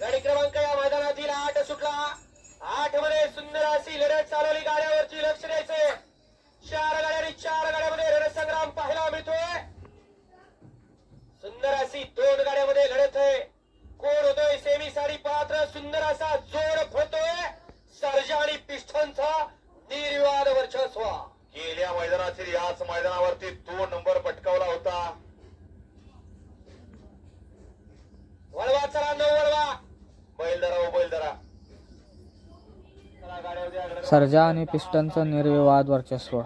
गाडी क्रमांक या मैदानातील आठ सुटला. आठमध्ये सुंदर अशी लढत चालवली. गाड्यावरची लक्ष द्यायचे. चार गाड्या आणि चार गाड्यामध्ये रणसंग्राम पाहायला मिळतोय. सुंदर अशी दोन गाड्यामध्ये लढत आहे. कोण होतोय? सेमी साडी पात्र सुंदर असा जोर फळतोय सर्जा आणि पिष्ठनचा निर्विवाद वर्चस्व. गेल्या मैदानातील याच मैदानावरती दोन नंबर सर्जा आणि पिस्टनचं निर्विवाद वर्चस्व